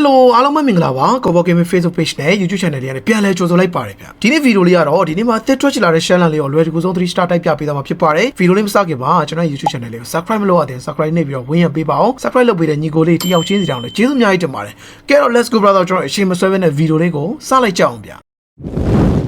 Hello အားလုံးပဲမင်္ဂလာပါ Kobo Gaming Facebook Page နဲ့ YouTube Channel တွေကနေပြန်လဲကြိုဆိုလိုက်ပါတယ်ဗျဒီနေ့ဗီဒီယိုလေးကတော့ဒီနေ့မှာတက်ထွက်ချလာတဲ့ channel လေးကိုလွယ်တကူဆုံး3 star တိုက်ပြပေးသွားမှာဖြစ်ပါတယ်ဗီဒီယိုလေးမစခင်မှာကျွန်တော် YouTube Channel လေးကို Subscribe မလုပ်ရသေးရင် Subscribe နဲ့ပြီးတော့ဝင်ရပေးပါအောင် Subscribe လုပ်ပေးတဲ့ညီကိုလေးတယောက်ချင်းစီတောင်းလည်းကျေးဇူးအများကြီးတင်ပါတယ်ကဲတော့ Let's go brother ကျွန်တော်အချိန်မဆွဲဘဲနဲ့ဗီဒီယိုလေးကိုစလိုက်ကြအောင်ဗျ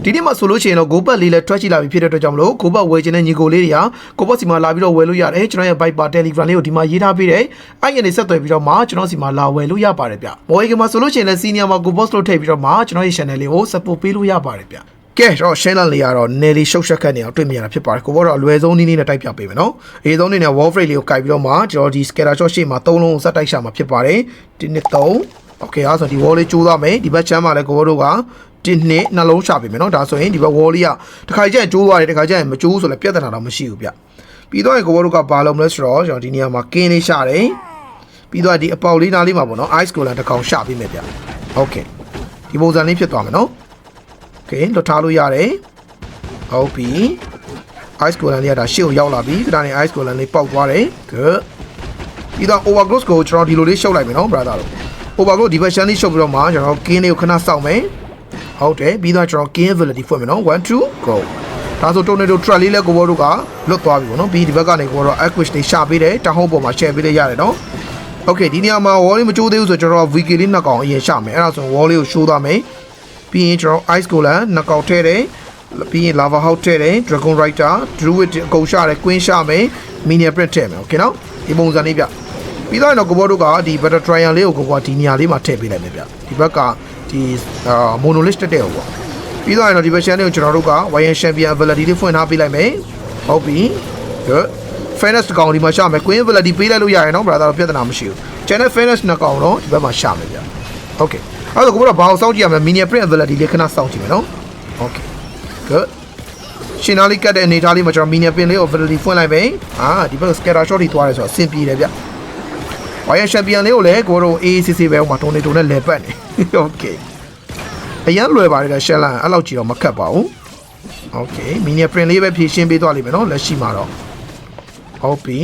ဒီနေ့မှာဆိုလို့ရှိရင်တော့ GoPad လေးလည်းထွက်ချလာပြီဖြစ်တဲ့အတွက်ကြောင့်မလို့ GoPad ဝယ်ခြင်းတဲ့ညီကိုလေးတွေက GoPad စီမှာလာပြီးတော့ဝယ်လို့ရတယ်ကျွန်တော်ရဲ့ Viber Telegram လေးကိုဒီမှာရေးထားပေးတယ်အဲ့ရနေဆက်သွယ်ပြီးတော့မှကျွန်တော်စီမှာလာဝယ်လို့ရပါတယ်ဗျဝယ်ကမှာဆိုလို့ရှိရင်လည်း Senior မှာ GoPad လို့ထည့်ပြီးတော့မှကျွန်တော်ရဲ့ channel လေးကို support ပေးလို့ရပါတယ်ဗျကဲကျွန်တော် channel လေးကတော့ Nelly ရှုပ်ရှက်ခတ်နေအောင်တွေ့မြင်ရတာဖြစ်ပါတယ်ကိုဘောတော့အလွယ်ဆုံးနည်းနည်းနဲ့တိုက်ပြပေးမယ်နော်အရေးဆုံးအနေနဲ့ wall frame လေးကိုကင်ပြီးတော့မှကျွန်တော်ဒီ scatter shot ရှေ့မှာ၃လုံးစက်တိုက်ရှာမှာဖြစ်ပါတယ်ဒီနှစ်၃ okay အဲ့ဆိုဒီ wall လေးကျိုးသွားမယ်ဒီဘက်ချမ်းမှာလည်းကိုဘောတို့က တင်းနှစ်နှလုံးရှာပေးမယ်နော်ဒါဆိုရင်ဒီဘက် wall လေးကတစ်ခါကျရင်ကျိုးသွားတယ်တစ်ခါကျရင်မကျိုးဆိုလည်းပြဿနာတော့မရှိဘူးဗျပြီးတော့ကိုဘောတို့ကဘာလုပ်မလဲဆိုတော့ကျွန်တော်ဒီနေရာမှာကင်းလေးရှာတယ်ပြီးတော့ဒီအပေါက်လေးနားလေးမှာပေါ့နော် ice cooler တစ်ကောင်ရှာပေးမယ်ဗျ okay ဒီပုံစံလေးဖြစ်သွားမယ်နော် okay လွတ်ထားလို့ရတယ်ဟုတ်ပြီ ice cooler လေးကဒါရှေ့ကိုရောက်လာပြီဒါနဲ့ ice cooler လေးပေါက်သွားတယ် good ပြီးတော့ overclock ကိုကျွန်တော်ဒီလိုလေးရှုပ်လိုက်မယ်နော် brother တို့ overclock ဒီဘက်ရှမ်းလေးရှုပ်ပြီးတော့မှကျွန်တော်ကင်းလေးကိုခဏစောင့်မယ် ဟုတ်တယ်ပြီးတော့ကျွန်တော် key ability ဖွင့်မယ်နော်1 2 go ဒါဆို tornado truck လေးလည်းကိုဘောတို့ကလွတ်သွားပြီပေါ့နော်ပြီးဒီဘက်ကနေကိုဘောတို့ equish တွေရှာပေးတယ်တဟောင်းပေါ်မှာ share ပေးလို့ရတယ်နော် okay ဒီနေရာမှာ wall လေးမချိုးသေးဘူးဆိုကျွန်တော် VK လေးနှစ်ကောင်အရင်ရှာမယ်အဲ့ဒါဆို wall လေးကိုရှိုးသွားမယ်ပြီးရင်ကျွန်တော် ice golem နှစ်ကောင်ထည့်တယ်ပြီးရင် lava house ထည့်တယ် dragon rider druid အကုန်ရှာတယ် queen ရှာမယ် mini print ထည့်မယ် okay နော်ဒီပုံစံလေးပြပြီးတော့ကိုဘောတို့ကဒီ battle trial လေးကိုကိုကဒီနေရာလေးမှာထည့်ပေးလိုက်မယ်ဗျဒီဘက်က ဒီအာ monolith တက်တဲ့ဟောပေါ့ပြီးတော့တော့ဒီ version လေးကိုကျွန်တော်တို့က YN champion ability လေးဖွင့်ထားပေးလိုက်မယ်ဟုတ်ပြီ good fairness တစ်ကောင်ဒီမှာရှာမယ် queen ability ပေးလိုက်လို့ရရင်တော့ brother ပြဿနာမရှိဘူး channel fairness နှစ်ကောင်တော့ဒီဘက်မှာရှာမယ်ဗျ okay အဲ့တော့ကိုဘောကဘာအောင်စောင့်ကြည့်ရမလဲ mini print ability လေးခဏစောင့်ကြည့်မယ်နော် okay good ရှင်နာလေးကတ်တဲ့အနေထားလေးမှာကျွန်တော် mini print လေး ability ဖွင့်လိုက်မယ်အာဒီဘက် scatter shot တွေသွားရဲဆိုတော့အဆင်ပြေတယ်ဗျ Wire Champion လေးကိုလည်းကိုတို့ AACC ပဲဟိုမှာ Tornado နဲ့လဲပတ်နေ okay အရင်လွယ်ပါတယ်ရှက်လန်အဲ့လောက်ကြီးတော့မခတ်ပါဘူး okay mini print လေးပဲဖြည့်ရှင်းပေးသွားလိမ့်မယ်နော်လက်ရှိမှာတော့ဟုတ်ပြီ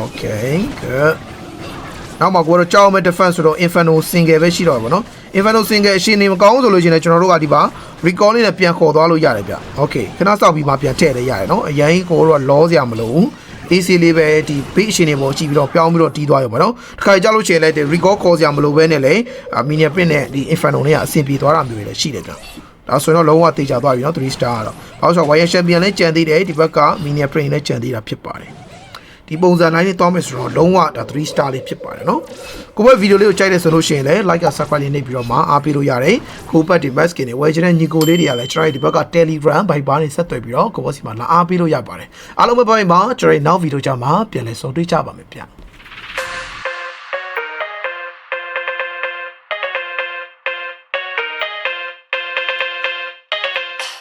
okay good နောက်မှာကိုတို့ကြောက်မဲ့ defense ဆိုတော့ Inferno single ပဲရှိတော့ဗောနော် Inferno single အရှင်နေမကောင်းဆိုလို့ရှိရင်လည်းကျွန်တော်တို့ကဒီပါ recall လေးနဲ့ပြန်ခေါ်သွားလို့ရတယ်ဗျ okay ခဏစောက်ပြီးမှပြန်ထည့်လည်းရတယ်နော်အရင်ကိုတို့ကလောစရာမလိုဘူး AC လေးပဲဒီ base အရှင်တွေပေါ်ကြည့်ပြီးတော့ပြောင်းပြီးတော့တီးသွားရုံပဲနော်တစ်ခါကြောက်လို့ရှိရင်လည်းဒီ recall ခေါ်စရာမလိုဘဲနဲ့လေ mini print နဲ့ဒီ Inferno နဲ့ကအဆင်ပြေသွားတာမျိုးတွေလည်းရှိတယ်ဗျဒါဆိုရင်တော့လုံးဝတေချာသွားပြီနော်3 star ကတော့ဘာလို့ဆိုတော့ Wire Champion လည်းကြံသေးတယ်ဒီဘက်က mini print လည်းကြံသေးတာဖြစ်ပါတယ် ဒီပုံစံတိုင်းလေးသွားမယ်ဆိုတော့လုံးဝဒါ3 star လေးဖြစ်ပါတယ်နော်ကိုဘဗီဒီယိုလေးကိုကြိုက်တယ်ဆိုလို့ရှိရင်လည်း like က subscribe လေးနှိပ်ပြီးတော့မှအားပေးလို့ရတယ်ခိုးပတ်ဒီ mask တွေဝယ်ချင်တဲ့ညီကိုလေးတွေကလည်းကျွန်တော်ဒီဘက်က Telegram Viber နဲ့ဆက်သွယ်ပြီးတော့ကိုဘစီမှာလာအားပေးလို့ရပါတယ်အားလုံးပဲပါရင်ပါကျွန်တော်နောက်ဗီဒီယိုကြမှာပြန်လည်ဆုံတွေ့ကြပါမယ်ဗျ